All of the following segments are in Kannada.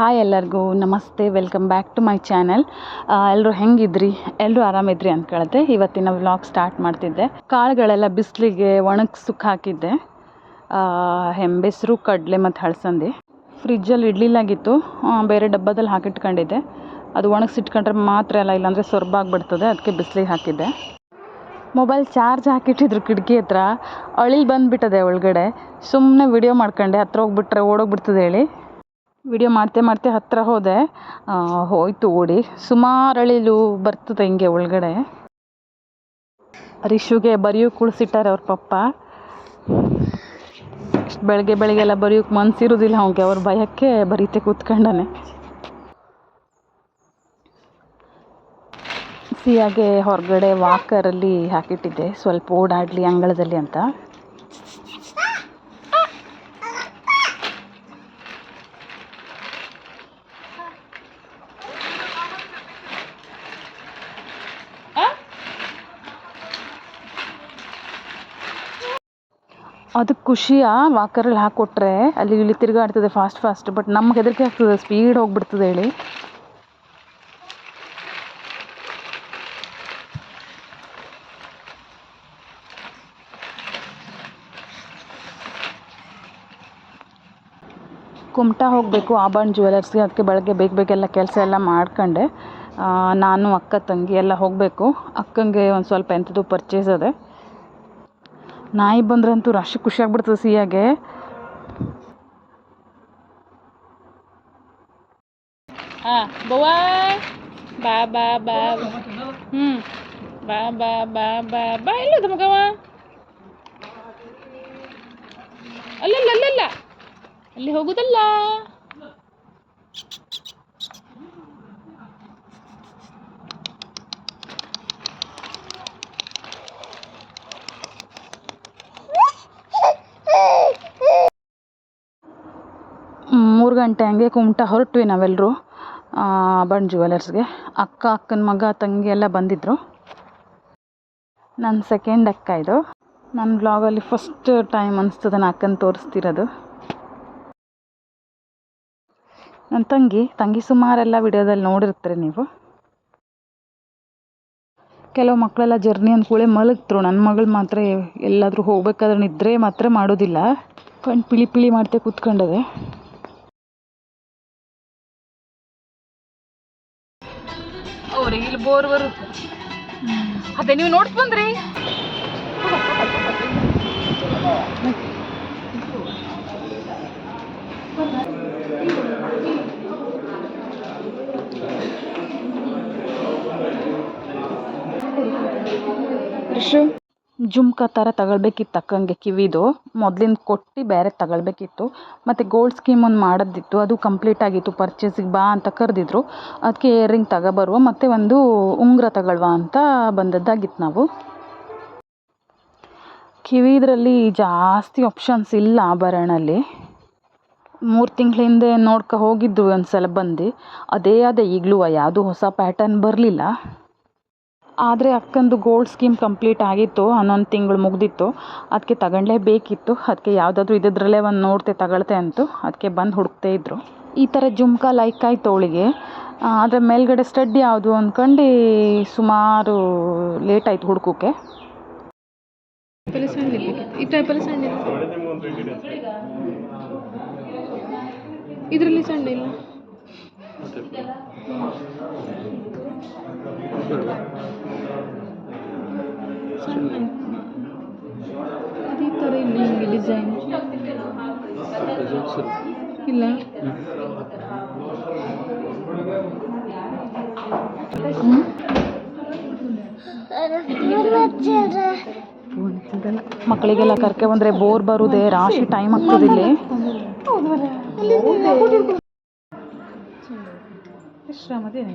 ಹಾಯ್ ಎಲ್ಲರಿಗೂ, ನಮಸ್ತೆ, welcome back to my channel. ಎಲ್ಲರೂ ಹೆಂಗಿದ್ರಿ? ಎಲ್ಲರೂ ಆರಾಮಿದ್ರಿ ಅಂದ್ಕೊಳತ್ತೆ ಇವತ್ತಿನ ವ್ಲಾಗ್ ಸ್ಟಾರ್ಟ್ ಮಾಡ್ತಿದ್ದೆ. ಕಾಳುಗಳೆಲ್ಲ ಬಿಸಿಲಿಗೆ ಸುಕ್ಕ ಹಾಕಿದ್ದೆ. ಹೆಂಬೆಸರು, ಕಡಲೆ ಮತ್ತು ಹಳಸಂದಿ. ಫ್ರಿಜ್ಜಲ್ಲಿ ಇಡ್ಲಿಲ್ಲಾಗಿತ್ತು. ಬೇರೆ ಡಬ್ಬದಲ್ಲಿ ಹಾಕಿಟ್ಕೊಂಡಿದ್ದೆ. ಅದು ಒಣಗಿಸಿಟ್ಕೊಂಡ್ರೆ ಮಾತ್ರ ಎಲ್ಲ ಇಲ್ಲಾಂದರೆ ಸೊರ್ಬಾಗ್ಬಿಡ್ತದೆ. ಅದಕ್ಕೆ ಬಿಸಿಲಿಗೆ ಹಾಕಿದ್ದೆ. ಮೊಬೈಲ್ ಚಾರ್ಜ್ ಹಾಕಿಟ್ಟಿದ್ರು ಕಿಟಕಿ ಹತ್ರ. ಅಳಿಲ್ ಬಂದುಬಿಟ್ಟದೆ ಒಳಗಡೆ. ಸುಮ್ಮನೆ ವಿಡಿಯೋ ಮಾಡ್ಕೊಂಡೆ. ಹತ್ರ ಹೋಗ್ಬಿಟ್ರೆ ಓಡೋಗ್ಬಿಡ್ತದೆ ಹೇಳಿ. ವಿಡಿಯೋ ಮಾಡ್ತೆ ಮಾಡ್ತೆ ಹತ್ತಿರ ಹೋದೆ. ಹೋಯ್ತು ಓಡಿ. ಸುಮಾರು ಅಳಿಲು ಬರ್ತದೆ ಹಿಂಗೆ ಒಳಗಡೆ. ರಿಶುಗೆ ಬರೆಯೋಕೆ ಕುಳ್ಸಿಟ್ಟಾರೆ ಅವ್ರ ಪಪ್ಪ. ಬೆಳಗ್ಗೆ ಬೆಳಗ್ಗೆಲ್ಲ ಬರೆಯೋಕೆ ಮನಸ್ಸಿರೋದಿಲ್ಲ ಅವನಿಗೆ. ಅವ್ರ ಭಯಕ್ಕೆ ಬರೀತೆ ಕೂತ್ಕೊಂಡಾನೆ. ಸಿಯಾಗೆ ಹೊರಗಡೆ ವಾಕರಲ್ಲಿ ಹಾಕಿಟ್ಟಿದ್ದೆ. ಸ್ವಲ್ಪ ಓಡಾಡಲಿ ಅಂಗಳದಲ್ಲಿ ಅಂತ. ಅದಕ್ಕೆ ಖುಷಿಯ ವಾಕರಲ್ಲಿ ಹಾಕ್ಕೊಟ್ರೆ ಅಲ್ಲಿ ಇಲ್ಲಿ ತಿರುಗಾಡ್ತದೆ ಫಾಸ್ಟ್ ಫಾಸ್ಟ್ ಬಟ್ ನಮ್ಗೆ ಹೆದರಿಕೆ ಆಗ್ತದೆ ಸ್ಪೀಡ್ ಹೋಗ್ಬಿಡ್ತದೆ ಹೇಳಿ. ಕುಮಟಾ ಹೋಗಬೇಕು, ಆಭರಣ ಜ್ಯುವೆಲರ್ಸ್ಗೆ ಅದಕ್ಕೆ ಬೆಳಗ್ಗೆ ಬೇಗ ಬೇಗ ಎಲ್ಲ ಕೆಲಸ ಎಲ್ಲ ಮಾಡ್ಕೊಂಡೆ. ನಾನು, ಅಕ್ಕ, ತಂಗಿ ಎಲ್ಲ ಹೋಗಬೇಕು. ಅಕ್ಕಂಗೆ ಒಂದು ಸ್ವಲ್ಪ ಎಂಥದ್ದು ಪರ್ಚೇಸ್ ಅದೆ. ನಾಯಿ ಬಂದ್ರಂತೂ ರಶ್ ಖುಷಿ ಆಗ್ಬಿಡ್ತದೆ ಸಿಯಾಗೆ ಹಾಂ, ಬವ್ವಾ. ಬಾ ಬಾ ಬಾ. ಹ್ಞೂ ಬಾ ಬಾ ಬಾ ಬಾ ಬಾ. ಎಲ್ಲದ ಮಗವ ಅಲ್ಲಲ್ಲ ಅಲ್ಲಲ್ಲ. ಅಲ್ಲಿ ಹೋಗುದಲ್ಲ ಮೂರು ಗಂಟೆ ಹಂಗೆ ಕುಮಟಾ ಹೊರಟ್ವಿ ನಾವೆಲ್ಲರೂ ಬಣ್ ಜುವೆಲರ್ಸ್ಗೆ ಅಕ್ಕ, ಅಕ್ಕನ ಮಗ, ತಂಗಿ ಎಲ್ಲ ಬಂದಿದ್ದರು ನನ್ನ ಸೆಕೆಂಡ್ ಅಕ್ಕ ಇದು. ನನ್ನ ಬ್ಲಾಗಲ್ಲಿ ಫಸ್ಟ್ ಟೈಮ್ ಅನಿಸ್ತದೆ ನಾನು ಅಕ್ಕನ ತೋರಿಸ್ತಿರೋದು. ನನ್ನ ತಂಗಿ ತಂಗಿ ಸುಮಾರೆಲ್ಲ ವಿಡಿಯೋದಲ್ಲಿ ನೋಡಿರ್ತೀರಿ ನೀವು. ಕೆಲವು ಮಕ್ಕಳೆಲ್ಲ ಜರ್ನಿ ಅಂದ್ಕೂಳೆ ಮಲಗ್ತರು. ನನ್ನ ಮಗಳು ಮಾತ್ರ ಎಲ್ಲಾದರೂ ಹೋಗ್ಬೇಕಾದ್ರೆ ನಿದ್ರೆ ಮಾತ್ರ ಮಾಡೋದಿಲ್ಲ. ಕಣ್ಣು ಪಿಳಿ ಪಿಳಿ ಮಾಡ್ತೆ ಕೂತ್ಕೊಂಡದೆ. ಅವ್ರಿಗೆ ಇಲ್ಲಿ ಬೋರ್ ಬರುತ್ತೆ ಅದೇ ನೀವು ನೋಡ್ತು ಬಂದ್ರಿ ಜುಮ್ಕ ಥರ ತಗೊಳ್ಬೇಕಿತ್ತು ತಕ್ಕಂಗೆ ಕಿವಿದು. ಮೊದ್ಲಿಂದ ಕೊಟ್ಟು ಬೇರೆ ತಗೊಳ್ಬೇಕಿತ್ತು. ಮತ್ತು ಗೋಲ್ಡ್ ಸ್ಕೀಮ್ ಒಂದು ಮಾಡೋದಿತ್ತು. ಅದು ಕಂಪ್ಲೀಟ್ ಆಗಿತ್ತು. ಪರ್ಚೇಸಿಗೆ ಬಾ ಅಂತ ಕರೆದಿದ್ರು. ಅದಕ್ಕೆ ಇಯರಿಂಗ್ ತಗೊಬರುವ. ಮತ್ತು ಒಂದು ಉಂಗುರ ತಗೊಳ್ಳುವ ಅಂತ ಬಂದದ್ದಾಗಿತ್ತು ನಾವು. ಕಿವಿದ್ರಲ್ಲಿ ಜಾಸ್ತಿ ಆಪ್ಷನ್ಸ್ ಇಲ್ಲ ಆಭರಣಲ್ಲಿ ಮೂರು ತಿಂಗಳ ಹಿಂದೆ ನೋಡ್ಕೊ ಹೋಗಿದ್ದು ಒಂದು ಸಲ ಬಂದು. ಅದೇ ಅದೇ ಈಗಲೂ ಯಾವುದೂ ಹೊಸ ಪ್ಯಾಟರ್ನ್ ಬರಲಿಲ್ಲ. ಆದರೆ ಅಕ್ಕಂದು ಗೋಲ್ಡ್ ಸ್ಕೀಮ್ ಕಂಪ್ಲೀಟ್ ಆಗಿತ್ತು, ಹನ್ನೊಂದು ತಿಂಗಳು ಮುಗಿದಿತ್ತು. ಅದಕ್ಕೆ ತಗೊಳ್ಳೇಬೇಕಿತ್ತು ಅದಕ್ಕೆ ಯಾವುದಾದ್ರೂ ಇದ್ದಿದ್ರಲ್ಲೇ ಒಂದು ನೋಡ್ತೆ, ತಗೊಳ್ತೆ ಅಂತು. ಅದಕ್ಕೆ ಬಂದು ಹುಡುಕ್ತೇ ಇದ್ದರು ಈ ಥರ ಜುಮ್ಕ ಲೈಕ್ ಆಯ್ತು ಅವಳಿಗೆ. ಅದರ ಮೇಲ್ಗಡೆ ಸ್ಟಡ್ ಯಾವುದು ಅಂದ್ಕೊಂಡು ಸುಮಾರು ಲೇಟ್ ಆಯ್ತು ಹುಡುಕೋಕ್ಕೆ. ಇದರಲ್ಲಿ ಸಣ್ಣ ಇಲ್ಲ. ಅದೇ ಥರ ಇಲ್ಲ ಹಿಂಗೆ ಡಿಸೈನ್ ಇಲ್ಲ ಮಕ್ಕಳಿಗೆಲ್ಲ ಕರ್ಕೆ ಬಂದರೆ ಬೋರ್ ಬರುದೇ ರಾಶಿ ಟೈಮ್ ಆಗ್ತದೆ ಇಲ್ಲಿ. ಶ್ರಮದೇನೆ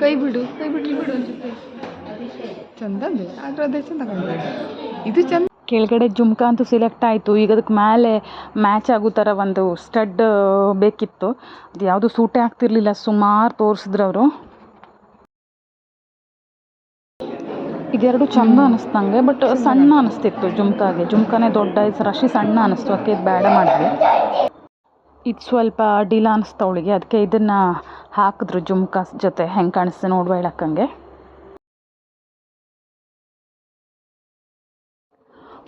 ಕೈ ಬಿಡು ಕೈ ಬಿಡ್ಲಿ ಬಿಡು ಚಂದ ಆದ್ರೆ ಅದೇ ಚಂದ ಇದು ಚಂದ. ಕೆಳಗಡೆ ಜುಮ್ಕಾ ಅಂತೂ ಸಿಲೆಕ್ಟ್ ಆಯಿತು. ಈಗ ಅದಕ್ಕೆ ಮೇಲೆ ಮ್ಯಾಚ್ ಆಗೋ ಥರ ಒಂದು ಸ್ಟಡ್ ಬೇಕಿತ್ತು. ಅದು ಯಾವುದು ಸೂಟೇ ಆಗ್ತಿರ್ಲಿಲ್ಲ ಸುಮಾರು ತೋರಿಸಿದ್ರು ಅವರು. ಇದೆರಡು ಚಂದ ಅನಿಸ್ತು ನನಗೆ ಬಟ್ ಸಣ್ಣ ಅನಿಸ್ತಿತ್ತು ಜುಮ್ಕಾಗೆ. ಜುಮ್ಕಾನೇ ದೊಡ್ಡ ಐದು ರಶಿ ಸಣ್ಣ ಅನಿಸ್ತು ಅದಕ್ಕೆ ಇದು ಬೇಡ ಮಾಡಿದ್ವಿ. ಇದು ಸ್ವಲ್ಪ ಡಿಲ ಅನ್ನಿಸ್ತು ಅವಳಿಗೆ. ಅದಕ್ಕೆ ಇದನ್ನು ಹಾಕಿದ್ರು ಜುಮ್ಕಾಸ್ ಜೊತೆ. ಹೆಂಗೆ ಕಾಣಿಸ್ತು ನೋಡುವ ಹೇಳಕ್ಕಂಗೆ.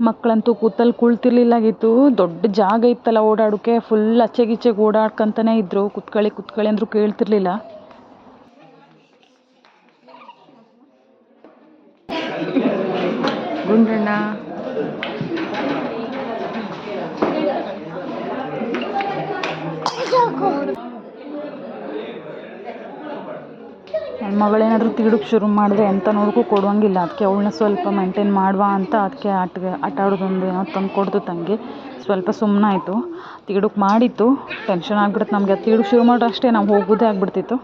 ಮಕ್ಕಳಂತೂ ಕೂತಲ್ಲಿ ಕುಳ್ತಿರ್ಲಿಲ್ಲಾಗಿತ್ತು. ದೊಡ್ಡ ಜಾಗ ಇತ್ತಲ್ಲ ಓಡಾಡೋಕ್ಕೆ ಫುಲ್ ಅಚ್ಚೆಗಿಚ್ಚೆಗೆ ಓಡಾಡ್ಕೊಂತಾನೆ ಇದ್ರು. ಕುತ್ಕೊಳ್ಳಿ ಕುತ್ಕೊಳ್ಳಿ ಅಂದರೂ ಕೇಳ್ತಿರ್ಲಿಲ್ಲ. ಗುಂಡಣ್ಣ ಮಗಳೇನಾದರೂ ತಿರುಡಕ್ಕೆ ಶುರು ಮಾಡಿದ್ರೆ ಎಂತ ನೋಡಕ್ಕೂ ಕೊಡುವಂಗಿಲ್ಲ. ಅದಕ್ಕೆ ಅವಳನ್ನ ಸ್ವಲ್ಪ ಮೇಂಟೈನ್ ಮಾಡುವ ಅಂತ ಅದಕ್ಕೆ ಆಟಗೆ ಆಟ ಆಡೋದೊಂದು ಏನೋ ತಂದು ಕೊಡ್ತು ತಂಗಿ. ಸ್ವಲ್ಪ ಸುಮ್ಮನಾಯಿತು ತಿರುಡಕ್ಕೆ ಮಾಡಿತ್ತು. ಟೆನ್ಷನ್ ಆಗ್ಬಿಡುತ್ತೆ ನಮಗೆ. ಅದು ಶುರು ಮಾಡ್ರೆ ಅಷ್ಟೇ ನಾವು ಹೋಗೋದೇ ಆಗ್ಬಿಡ್ತಿತ್ತು.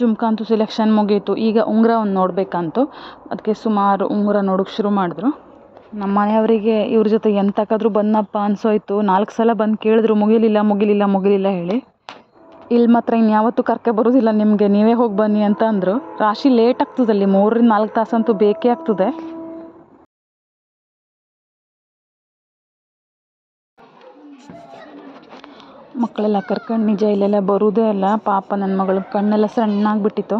ಜುಮ್ಕಾ ಅಂತೂ ಸೆಲೆಕ್ಷನ್ ಮುಗೀತು. ಈಗ ಉಂಗುರ ಒಂದು ನೋಡಬೇಕಂತು. ಅದಕ್ಕೆ ಸುಮಾರು ಉಂಗುರ ನೋಡೋಕೆ ಶುರು ಮಾಡಿದ್ರು. ನಮ್ಮ ಮನೆಯವರಿಗೆ ಇವ್ರ ಜೊತೆ ಎಂತಕ್ಕಾದ್ರೂ ಬಂದಪ್ಪ ಅನಿಸೋಯ್ತು. ನಾಲ್ಕು ಸಲ ಬಂದು ಕೇಳಿದ್ರು, ಮುಗಿಲಿಲ್ಲ ಮುಗಿಲಿಲ್ಲ ಮುಗಿಲಿಲ್ಲ ಹೇಳಿ. ಇಲ್ಲಿ ಮಾತ್ರ ಇನ್ಯಾವತ್ತೂ ಕರ್ಕೆ ಬರೋದಿಲ್ಲ ನಿಮಗೆ, ನೀವೇ ಹೋಗಿ ಬನ್ನಿ ಅಂತ ಅಂದರು ರಾಶಿ ಲೇಟ್ ಆಗ್ತದೆ ಅಲ್ಲಿ ಮೂರರಿಂದ ನಾಲ್ಕು ತಾಸಂತೂ ಬೇಕೇ ಆಗ್ತದೆ. ಮಕ್ಕಳೆಲ್ಲ ಕರ್ಕೊಂಡು ನಿಜ ಇಲ್ಲೆಲ್ಲ ಬರೋದೇ ಅಲ್ಲ. ಪಾಪ ನನ್ನ ಮಗಳು ಕಣ್ಣೆಲ್ಲ ಸಣ್ಣಾಗ್ಬಿಟ್ಟಿತ್ತು.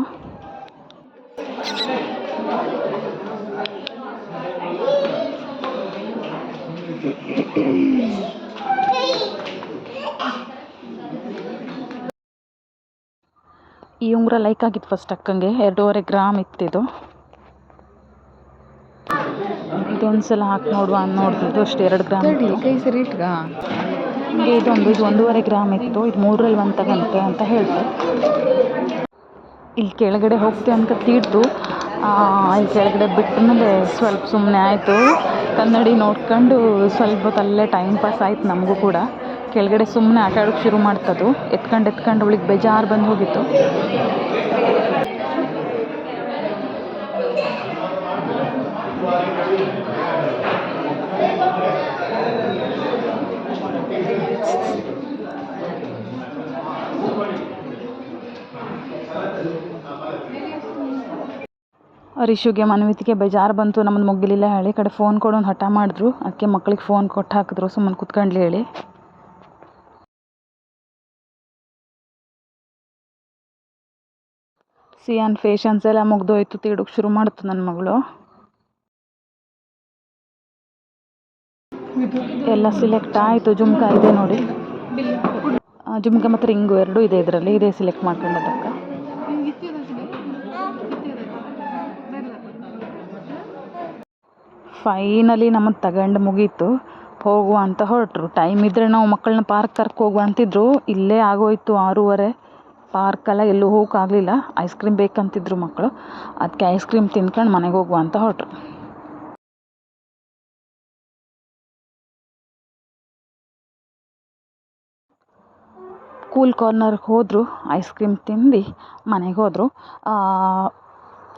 ಈ ಉಂಗುರ ಲೈಕ್ ಆಗಿತ್ತು ಫಸ್ಟ್ ಅಕ್ಕಂಗೆ. ಎರಡೂವರೆ ಗ್ರಾಮ್ ಇತ್ತಿದು. ಇದೊಂದ್ಸಲ ಹಾಕಿ ನೋಡುವ ನೋಡ್ತಿದ್ದು ಅಷ್ಟು ಎರಡು ಗ್ರಾಮ್ ಹಂಗೆ ಇದೊಂದು ಇದು ಒಂದೂವರೆ ಗ್ರಾಮ್ ಇತ್ತು, ಇದು ಮೂರರಲ್ಲಿ ಒಂದು ತಗಂತೆ ಅಂತ ಹೇಳಿದೆ ಇಲ್ಲಿ ಕೆಳಗಡೆ ಹೋಗ್ತೆ ಅಂತ ತೀಡ್ತು ಇಲ್ಲಿ ಕೆಳಗಡೆ ಬಿಟ್ಟ ಮೇಲೆ ಸ್ವಲ್ಪ ಸುಮ್ಮನೆ ಆಯಿತು. ಕನ್ನಡಿ ನೋಡ್ಕೊಂಡು ಸ್ವಲ್ಪ ಹೊತ್ತು ಅಲ್ಲೇ ಟೈಮ್ ಪಾಸ್ ಆಯ್ತು ನಮಗೂ ಕೂಡ. ಕೆಳಗಡೆ ಸುಮ್ಮನೆ ಆಟ ಆಡೋಕ್ಕೆ ಶುರು ಮಾಡ್ತದು. ಎತ್ಕೊಂಡು ಎತ್ಕೊಂಡು ಅವಳಿಗೆ ಬೇಜಾರು ಬಂದು ಹೋಗಿತ್ತು. ರಿಶುಗೆ ಮನವಿತಿಗೆ ಬೇಜಾರು ಬಂತು. ನಮ್ಮದು ಮುಗಿಲಿಲ್ಲ ಹೇಳಿ. ಕಡೆ ಫೋನ್ ಕೊಡೋನು ಹಠ ಮಾಡಿದ್ರು. ಅದಕ್ಕೆ ಮಕ್ಳಿಗೆ ಫೋನ್ ಕೊಟ್ಟು ಹಾಕಿದ್ರು. ಸುಮ್ಮನೆ ಕುತ್ಕೊಂಡ್ಲಿ ಹೇಳಿ. ಸಿಯಾನ್ ಫೇಶನ್ಸ್ ಎಲ್ಲ ಮುಗ್ದೋಯ್ತು. ತೀಡೋಕೆ ಶುರು ಮಾಡ್ತು ನನ್ನ ಮಗಳು. ಎಲ್ಲ ಸಿಲೆಕ್ಟ್ ಆಯಿತು. ಜುಮ್ಕಾ ಇದೆ ನೋಡಿ. ಜುಮ್ಕ ಜುಮ್ಕಾ ಮತ್ತು ರಿಂಗು ಎರಡೂ ಇದೆ ಇದರಲ್ಲಿ. ಇದೇ ಸಿಲೆಕ್ಟ್ ಮಾಡ್ಕೊಂಡದಕ್ಕ. ಫೈನಲಿ ನಮಗೆ ತಗೊಂಡು ಮುಗೀತು. ಹೋಗುವ ಅಂತ ಹೊರಟ್ರು. ಟೈಮ್ ಇದ್ದರೆ ನಾವು ಮಕ್ಕಳನ್ನ ಪಾರ್ಕ್ ಕರ್ಕೊ ಹೋಗುವ ಅಂತಿದ್ರು. ಇಲ್ಲೇ ಆಗೋಯ್ತು ಆರೂವರೆ. ಪಾರ್ಕೆಲ್ಲ ಎಲ್ಲೂ ಹೋಗೋಕ್ಕಾಗಲಿಲ್ಲ ಐಸ್ ಕ್ರೀಮ್ ಬೇಕಂತಿದ್ರು ಮಕ್ಕಳು ಅದಕ್ಕೆ ಐಸ್ ಕ್ರೀಮ್ ತಿನ್ಕೊಂಡು ಮನೆಗೆ ಹೋಗುವ ಅಂತ ಹೊರಟ್ರು. ಕೂಲ್ ಕಾರ್ನರ್ಗೆ ಹೋದರು. ಐಸ್ ಕ್ರೀಮ್ ತಿಂದು ಮನೆಗೆ ಹೋದರು.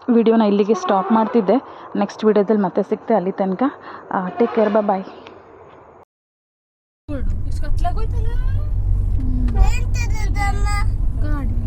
ವಿಡಿಯೋನ ಇಲ್ಲಿಗೆ ಸ್ಟಾಪ್ ಮಾಡ್ತಿದ್ದೆ ನೆಕ್ಸ್ಟ್ ವಿಡಿಯೋದಲ್ಲಿ ಮತ್ತೆ ಸಿಗ್ತೆ ಅಲ್ಲಿ ತನಕ ಟೇಕ್ ಕೇರ್ ಬಾಯ್ ಇಷ್ಟು ಕತ್ಲಾಗೋಯ್ತಲ್ಲ ಗಾಡಿ